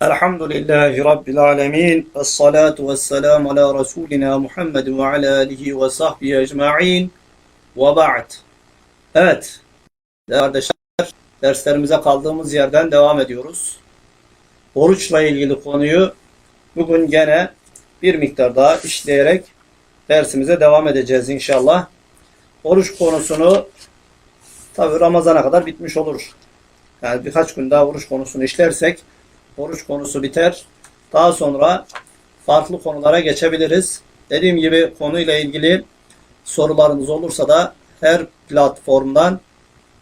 Elhamdülillahi Rabbil alemin. Ve salatu ve selamu ala Resulina Muhammed ve ala alihi ve sahbihi ecma'in. Ve ba'd. Evet. Değerli Kardeşler, derslerimize kaldığımız yerden devam ediyoruz. Oruçla ilgili konuyu bugün gene bir miktar daha işleyerek dersimize devam edeceğiz inşallah. Oruç konusunu tabi Ramazan'a kadar bitmiş olur. Yani birkaç gün daha oruç konusunu işlersek oruç konusu biter. Daha sonra farklı konulara geçebiliriz. Dediğim gibi konuyla ilgili sorularınız olursa da her platformdan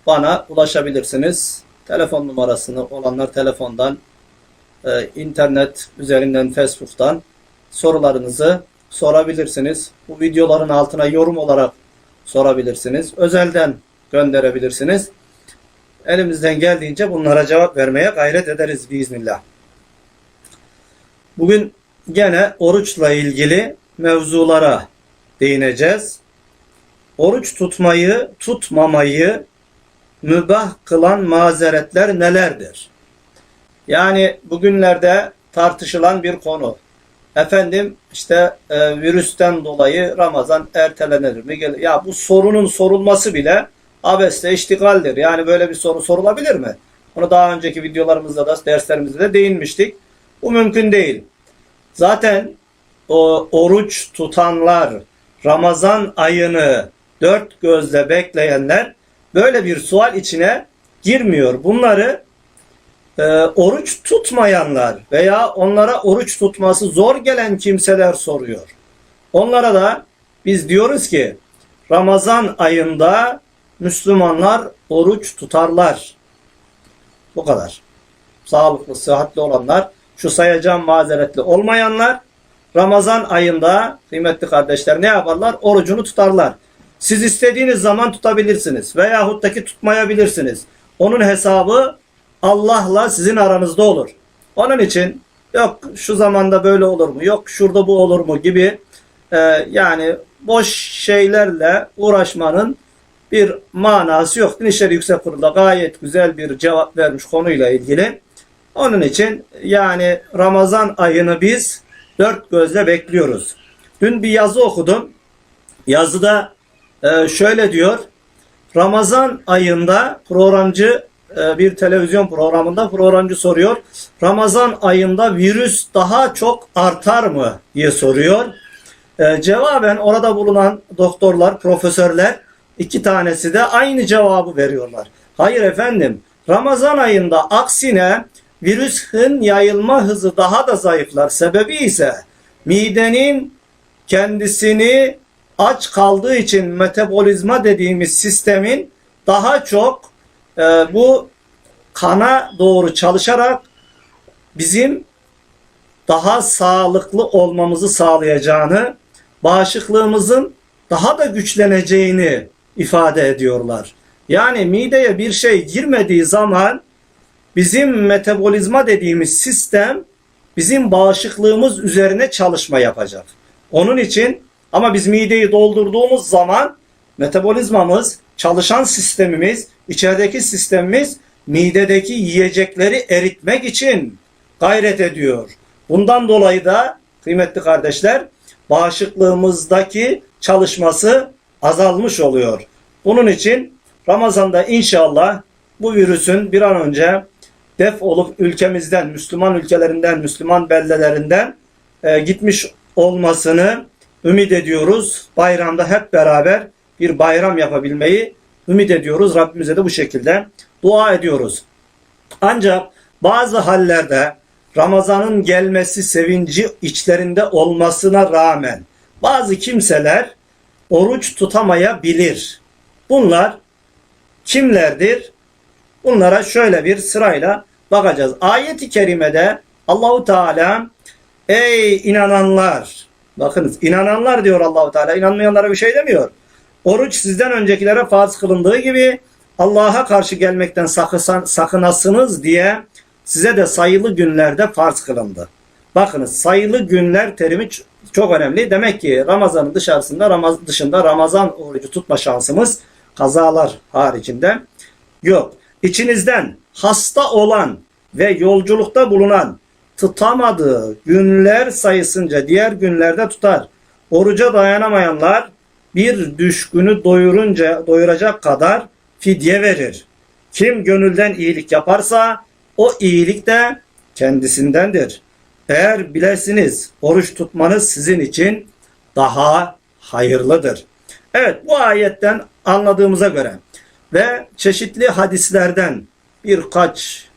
bana ulaşabilirsiniz. Telefon numarasını olanlar telefondan, e, internet üzerinden, Facebook'tan sorularınızı sorabilirsiniz. Bu videoların altına yorum olarak sorabilirsiniz. Özelden gönderebilirsiniz. Elimizden geldiğince bunlara cevap vermeye gayret ederiz biiznillah. Bugün gene oruçla ilgili mevzulara değineceğiz. Oruç tutmayı, tutmamayı mübah kılan mazeretler nelerdir? Yani bugünlerde tartışılan bir konu. Efendim işte e, virüsten dolayı Ramazan ertelenir mi? Ya bu sorunun sorulması bile abesle iştigaldir. Yani böyle bir soru sorulabilir mi? Bunu daha önceki videolarımızda da derslerimizde de değinmiştik. Bu mümkün değil. Zaten o oruç tutanlar, Ramazan ayını dört gözle bekleyenler böyle bir sual içine girmiyor. Bunları e, oruç tutmayanlar veya onlara oruç tutması zor gelen kimseler soruyor. Onlara da biz diyoruz ki Ramazan ayında Müslümanlar oruç tutarlar. Bu kadar. Sağlıklı, sıhhatli olanlar, şu sayacağım mazeretli olmayanlar Ramazan ayında kıymetli kardeşler ne yaparlar? Orucunu tutarlar. Siz istediğiniz zaman tutabilirsiniz veyahut da ki tutmayabilirsiniz. Onun hesabı Allah'la sizin aranızda olur. Onun için yok şu zamanda böyle olur mu, yok şurada bu olur mu gibi e, yani boş şeylerle uğraşmanın bir manası yok. Din Yüksek Kurulu'da gayet güzel bir cevap vermiş konuyla ilgili. Onun için yani Ramazan ayını biz dört gözle bekliyoruz. Dün bir yazı okudum. Yazıda e, şöyle diyor. Ramazan ayında programcı e, bir televizyon programında programcı soruyor. Ramazan ayında virüs daha çok artar mı diye soruyor. E, cevaben orada bulunan doktorlar, profesörler iki tanesi de aynı cevabı veriyorlar. Hayır efendim Ramazan ayında aksine virüsün yayılma hızı daha da zayıflar. Sebebi ise midenin kendisini aç kaldığı için metabolizma dediğimiz sistemin daha çok e, bu kana doğru çalışarak bizim daha sağlıklı olmamızı sağlayacağını, bağışıklığımızın daha da güçleneceğini ifade ediyorlar. Yani mideye bir şey girmediği zaman bizim metabolizma dediğimiz sistem bizim bağışıklığımız üzerine çalışma yapacak. Onun için ama biz mideyi doldurduğumuz zaman metabolizmamız, çalışan sistemimiz, içerideki sistemimiz midedeki yiyecekleri eritmek için gayret ediyor. Bundan dolayı da kıymetli kardeşler bağışıklığımızdaki çalışması azalmış oluyor. Bunun için Ramazan'da inşallah bu virüsün bir an önce def olup ülkemizden, Müslüman ülkelerinden, Müslüman beldelerinden e, gitmiş olmasını ümit ediyoruz. Bayramda hep beraber bir bayram yapabilmeyi ümit ediyoruz. Rabbimize de bu şekilde dua ediyoruz. Ancak bazı hallerde Ramazan'ın gelmesi sevinci içlerinde olmasına rağmen bazı kimseler oruç tutamayabilir. Bunlar kimlerdir? Bunlara şöyle bir sırayla bakacağız. Ayet-i kerimede Allahu Teala ey inananlar bakınız inananlar diyor Allahu Teala inanmayanlara bir şey demiyor. Oruç sizden öncekilere farz kılındığı gibi Allah'a karşı gelmekten sakısan, sakınasınız diye size de sayılı günlerde farz kılındı. Bakınız sayılı günler terimi çok önemli. Demek ki Ramazan'ın dışarısında Ramaz dışında Ramazan orucu tutma şansımız kazalar haricinde yok. İçinizden hasta olan ve yolculukta bulunan tutamadığı günler sayısınca diğer günlerde tutar. Oruca dayanamayanlar bir düşkünü doyurunca doyuracak kadar fidye verir. Kim gönülden iyilik yaparsa o iyilik de kendisindendir. Eğer bilesiniz oruç tutmanız sizin için daha hayırlıdır. Evet bu ayetten anladığımıza göre ve çeşitli hadislerden birkaç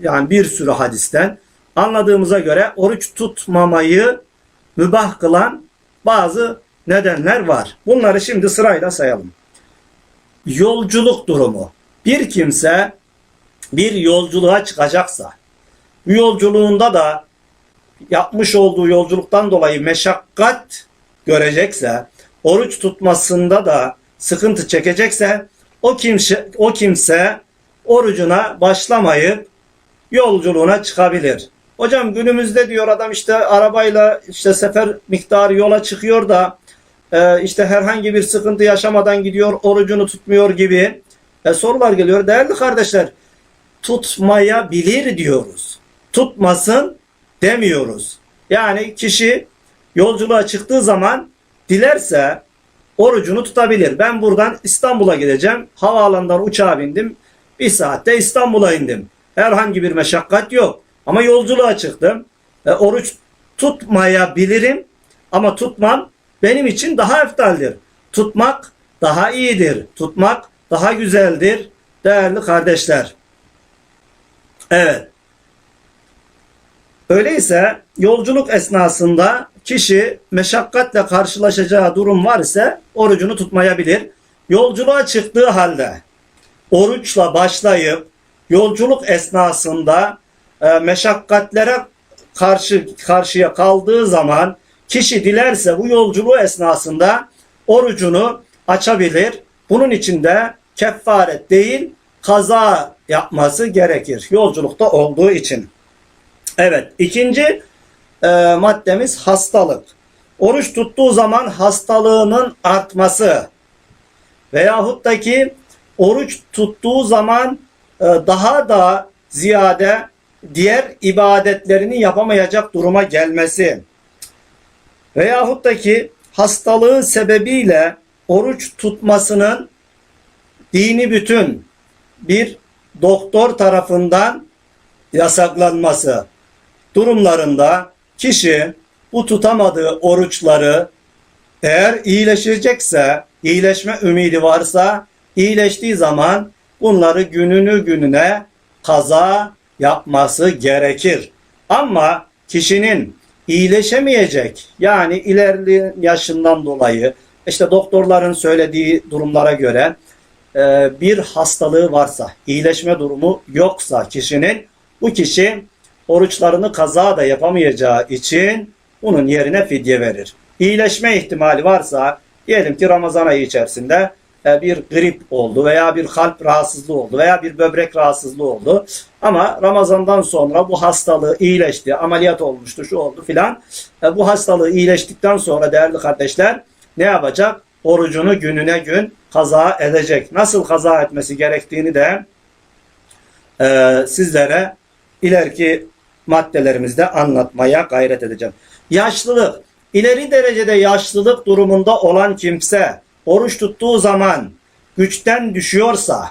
yani bir sürü hadisten anladığımıza göre oruç tutmamayı mübah kılan bazı nedenler var. Bunları şimdi sırayla sayalım. Yolculuk durumu. Bir kimse bir yolculuğa çıkacaksa bu yolculuğunda da yapmış olduğu yolculuktan dolayı meşakkat görecekse, oruç tutmasında da sıkıntı çekecekse o kimse o kimse orucuna başlamayıp yolculuğuna çıkabilir. Hocam günümüzde diyor adam işte arabayla işte sefer miktarı yola çıkıyor da e, işte herhangi bir sıkıntı yaşamadan gidiyor orucunu tutmuyor gibi e, sorular geliyor. Değerli kardeşler tutmayabilir diyoruz. Tutmasın demiyoruz. Yani kişi yolculuğa çıktığı zaman dilerse orucunu tutabilir. Ben buradan İstanbul'a gideceğim. Havaalanından uçağa bindim. Bir saatte İstanbul'a indim. Herhangi bir meşakkat yok. Ama yolculuğa çıktım. E, oruç tutmayabilirim ama tutmam benim için daha eftaldir. Tutmak daha iyidir. Tutmak daha güzeldir değerli kardeşler. Evet. Öyleyse yolculuk esnasında kişi meşakkatle karşılaşacağı durum var ise orucunu tutmayabilir. Yolculuğa çıktığı halde oruçla başlayıp yolculuk esnasında e, meşakkatlere karşı karşıya kaldığı zaman kişi dilerse bu yolculuğu esnasında orucunu açabilir. Bunun için de kefaret değil kaza yapması gerekir. Yolculukta olduğu için. Evet ikinci e, maddemiz hastalık. Oruç tuttuğu zaman hastalığının artması veyahut da ki oruç tuttuğu zaman e, daha da ziyade diğer ibadetlerini yapamayacak duruma gelmesi veyahut da ki hastalığı sebebiyle oruç tutmasının dini bütün bir doktor tarafından yasaklanması durumlarında kişi bu tutamadığı oruçları eğer iyileşecekse, iyileşme ümidi varsa iyileştiği zaman bunları gününü gününe kaza yapması gerekir. Ama kişinin iyileşemeyecek yani ilerli yaşından dolayı işte doktorların söylediği durumlara göre e, bir hastalığı varsa, iyileşme durumu yoksa kişinin bu kişi oruçlarını kaza da yapamayacağı için bunun yerine fidye verir. İyileşme ihtimali varsa diyelim ki Ramazan ayı içerisinde e, bir grip oldu veya bir kalp rahatsızlığı oldu veya bir böbrek rahatsızlığı oldu. Ama Ramazan'dan sonra bu hastalığı iyileşti, ameliyat olmuştu, şu oldu filan. E, bu hastalığı iyileştikten sonra değerli kardeşler ne yapacak? Orucunu gününe gün kaza edecek. Nasıl kaza etmesi gerektiğini de e, sizlere ileriki maddelerimizde anlatmaya gayret edeceğim. Yaşlılık. İleri derecede yaşlılık durumunda olan kimse oruç tuttuğu zaman güçten düşüyorsa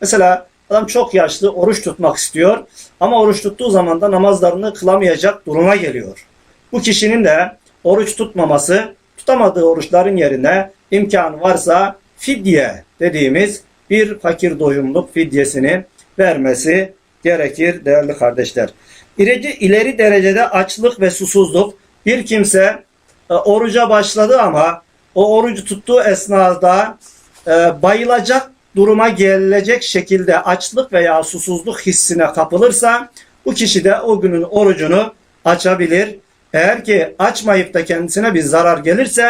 mesela adam çok yaşlı oruç tutmak istiyor ama oruç tuttuğu zaman da namazlarını kılamayacak duruma geliyor. Bu kişinin de oruç tutmaması tutamadığı oruçların yerine imkanı varsa fidye dediğimiz bir fakir doyumluk fidyesini vermesi gerekir değerli kardeşler. İleri, ileri derecede açlık ve susuzluk bir kimse e, oruca başladı ama o orucu tuttuğu esnada e, bayılacak duruma gelecek şekilde açlık veya susuzluk hissine kapılırsa bu kişi de o günün orucunu açabilir. Eğer ki açmayıp da kendisine bir zarar gelirse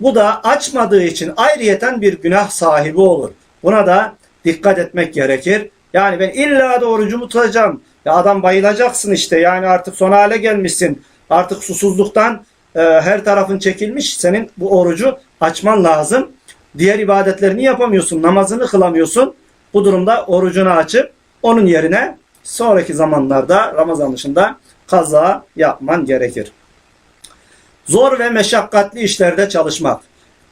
bu da açmadığı için ayrıyeten bir günah sahibi olur. Buna da dikkat etmek gerekir. Yani ben illa da orucumu tutacağım. Ya adam bayılacaksın işte yani artık son hale gelmişsin. Artık susuzluktan e, her tarafın çekilmiş. Senin bu orucu açman lazım. Diğer ibadetlerini yapamıyorsun. Namazını kılamıyorsun. Bu durumda orucunu açıp onun yerine sonraki zamanlarda Ramazan dışında kaza yapman gerekir. Zor ve meşakkatli işlerde çalışmak.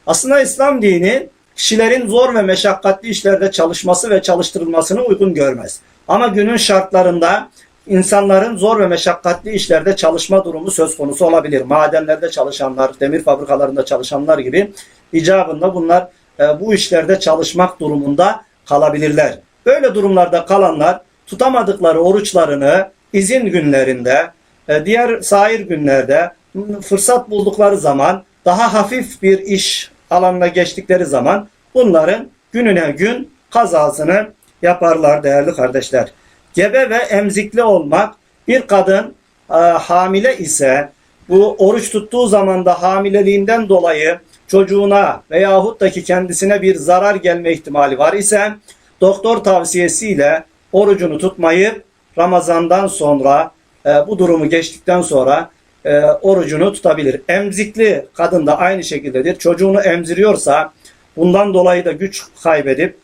Aslında İslam dini kişilerin zor ve meşakkatli işlerde çalışması ve çalıştırılmasını uygun görmez. Ama günün şartlarında insanların zor ve meşakkatli işlerde çalışma durumu söz konusu olabilir. Madenlerde çalışanlar, demir fabrikalarında çalışanlar gibi icabında bunlar e, bu işlerde çalışmak durumunda kalabilirler. Böyle durumlarda kalanlar tutamadıkları oruçlarını izin günlerinde, e, diğer sair günlerde fırsat buldukları zaman daha hafif bir iş alanına geçtikleri zaman bunların gününe gün kazasını yaparlar değerli kardeşler. Gebe ve emzikli olmak bir kadın e, hamile ise bu oruç tuttuğu zaman da hamileliğinden dolayı çocuğuna veyahut da ki kendisine bir zarar gelme ihtimali var ise doktor tavsiyesiyle orucunu tutmayıp Ramazan'dan sonra e, bu durumu geçtikten sonra e, orucunu tutabilir. Emzikli kadın da aynı şekildedir. Çocuğunu emziriyorsa bundan dolayı da güç kaybedip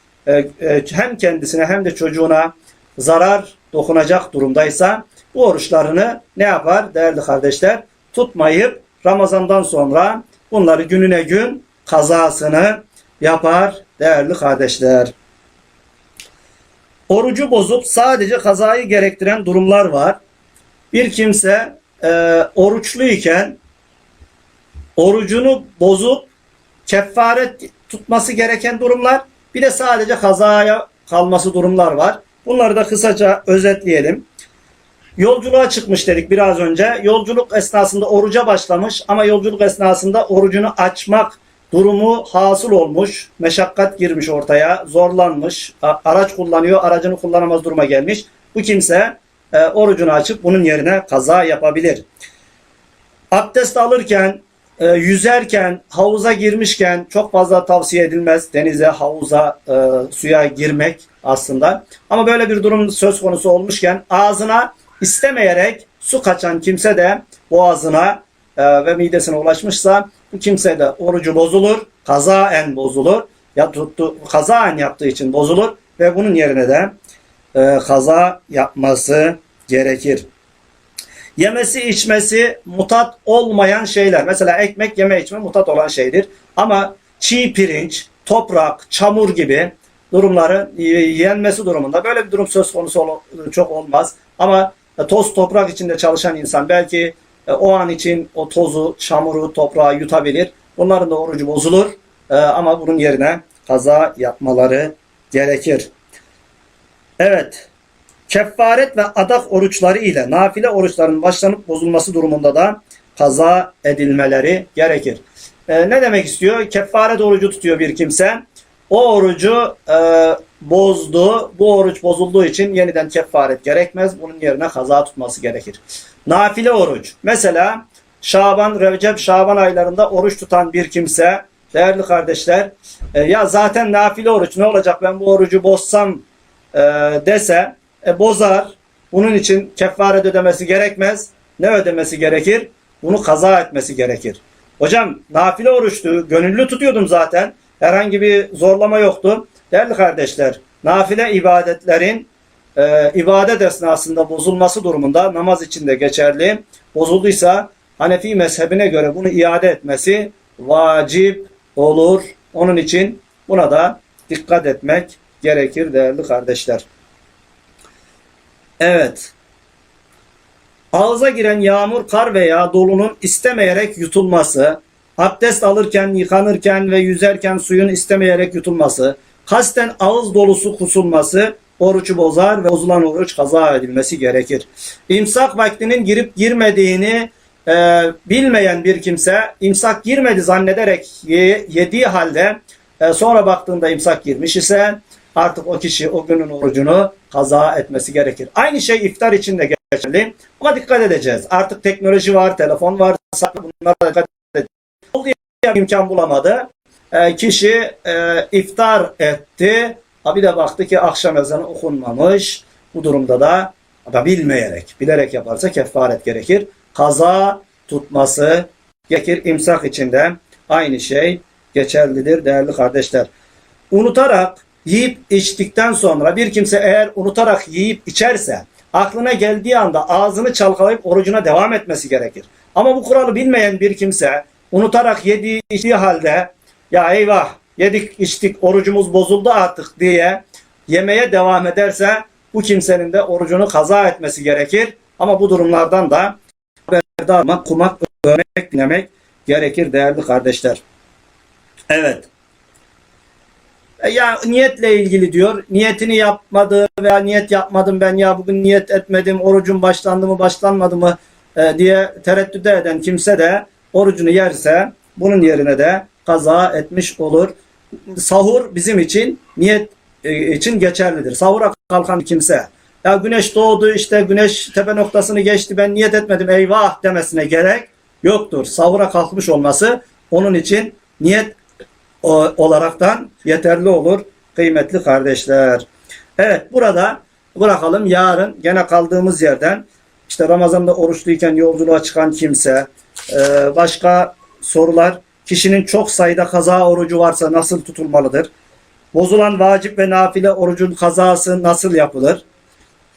hem kendisine hem de çocuğuna zarar dokunacak durumdaysa bu oruçlarını ne yapar değerli kardeşler? Tutmayıp Ramazan'dan sonra bunları gününe gün kazasını yapar değerli kardeşler. Orucu bozup sadece kazayı gerektiren durumlar var. Bir kimse e, oruçluyken orucunu bozup kefaret tutması gereken durumlar bir de sadece kazaya kalması durumlar var. Bunları da kısaca özetleyelim. Yolculuğa çıkmış dedik biraz önce. Yolculuk esnasında oruca başlamış ama yolculuk esnasında orucunu açmak durumu hasıl olmuş. Meşakkat girmiş ortaya, zorlanmış. Araç kullanıyor, aracını kullanamaz duruma gelmiş. Bu kimse e, orucunu açıp bunun yerine kaza yapabilir. Abdest alırken, e, yüzerken, havuza girmişken çok fazla tavsiye edilmez denize, havuza, e, suya girmek aslında. Ama böyle bir durum söz konusu olmuşken ağzına istemeyerek su kaçan kimse de boğazına e, ve midesine ulaşmışsa bu kimse de orucu bozulur, kazaen bozulur. Ya tuttu, kazaen yaptığı için bozulur ve bunun yerine de e, kaza yapması gerekir. Yemesi içmesi mutat olmayan şeyler. Mesela ekmek yeme içme mutat olan şeydir. Ama çiğ pirinç, toprak, çamur gibi durumları e, yenmesi durumunda böyle bir durum söz konusu çok olmaz. Ama toz toprak içinde çalışan insan belki e, o an için o tozu, çamuru, toprağı yutabilir. Bunların da orucu bozulur. E, ama bunun yerine kaza yapmaları gerekir. Evet. Kefaret ve adak oruçları ile nafile oruçların başlanıp bozulması durumunda da kaza edilmeleri gerekir. E, ne demek istiyor? Kefaret orucu tutuyor bir kimse. O orucu e, bozdu. Bu oruç bozulduğu için yeniden kefaret gerekmez. Bunun yerine kaza tutması gerekir. Nafile oruç. Mesela Şaban, Recep, Şaban aylarında oruç tutan bir kimse değerli kardeşler e, ya zaten nafile oruç ne olacak ben bu orucu bozsam e, dese e, bozar. Bunun için kefaret ödemesi gerekmez. Ne ödemesi gerekir? Bunu kaza etmesi gerekir. Hocam nafile oruçtu. Gönüllü tutuyordum zaten. Herhangi bir zorlama yoktu. Değerli kardeşler, nafile ibadetlerin e, ibadet esnasında bozulması durumunda namaz içinde geçerli. Bozulduysa Hanefi mezhebine göre bunu iade etmesi vacip olur. Onun için buna da dikkat etmek gerekir değerli kardeşler. Evet. Ağza giren yağmur, kar veya dolunun istemeyerek yutulması, abdest alırken, yıkanırken ve yüzerken suyun istemeyerek yutulması, kasten ağız dolusu kusulması orucu bozar ve bozulan oruç kaza edilmesi gerekir. İmsak vaktinin girip girmediğini e, bilmeyen bir kimse imsak girmedi zannederek ye, yediği halde e, sonra baktığında imsak girmiş ise artık o kişi o günün orucunu kaza etmesi gerekir. Aynı şey iftar için de geçerli. Ama dikkat edeceğiz. Artık teknoloji var, telefon var. Bunlara dikkat edeceğiz. imkan bulamadı. E, kişi e, iftar etti. Ha bir de baktı ki akşam ezanı okunmamış. Bu durumda da da bilmeyerek, bilerek yaparsa kefaret gerekir. Kaza tutması gerekir. İmsak içinde aynı şey geçerlidir değerli kardeşler. Unutarak yiyip içtikten sonra bir kimse eğer unutarak yiyip içerse aklına geldiği anda ağzını çalkalayıp orucuna devam etmesi gerekir. Ama bu kuralı bilmeyen bir kimse unutarak yediği içtiği halde ya eyvah yedik içtik orucumuz bozuldu artık diye yemeye devam ederse bu kimsenin de orucunu kaza etmesi gerekir. Ama bu durumlardan da haberdar olmak, kumak, örnek dinlemek gerekir değerli kardeşler. Evet. E Ya niyetle ilgili diyor. Niyetini yapmadı veya niyet yapmadım ben ya bugün niyet etmedim. Orucum başlandı mı başlanmadı mı e, diye tereddüt eden kimse de orucunu yerse bunun yerine de kaza etmiş olur. Sahur bizim için niyet e, için geçerlidir. Sahura kalkan kimse ya güneş doğdu işte güneş tepe noktasını geçti ben niyet etmedim eyvah demesine gerek yoktur. Sahura kalkmış olması onun için niyet olaraktan yeterli olur kıymetli kardeşler. Evet burada bırakalım yarın gene kaldığımız yerden işte Ramazan'da oruçluyken yolculuğa çıkan kimse e, başka sorular kişinin çok sayıda kaza orucu varsa nasıl tutulmalıdır? Bozulan vacip ve nafile orucun kazası nasıl yapılır?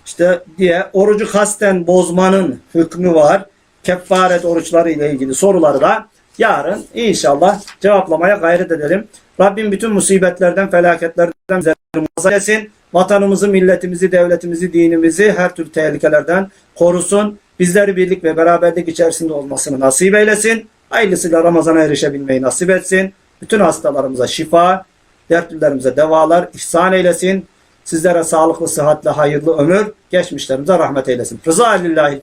İşte diye orucu kasten bozmanın hükmü var. Kefaret oruçları ile ilgili soruları da yarın inşallah cevaplamaya gayret edelim. Rabbim bütün musibetlerden, felaketlerden bizleri muhafaza etsin. Vatanımızı, milletimizi, devletimizi, dinimizi her türlü tehlikelerden korusun. Bizleri birlik ve beraberlik içerisinde olmasını nasip eylesin. Hayırlısıyla Ramazan'a erişebilmeyi nasip etsin. Bütün hastalarımıza şifa, dertlilerimize devalar ihsan eylesin. Sizlere sağlıklı, sıhhatli, hayırlı ömür, geçmişlerimize rahmet eylesin. Rıza lillahi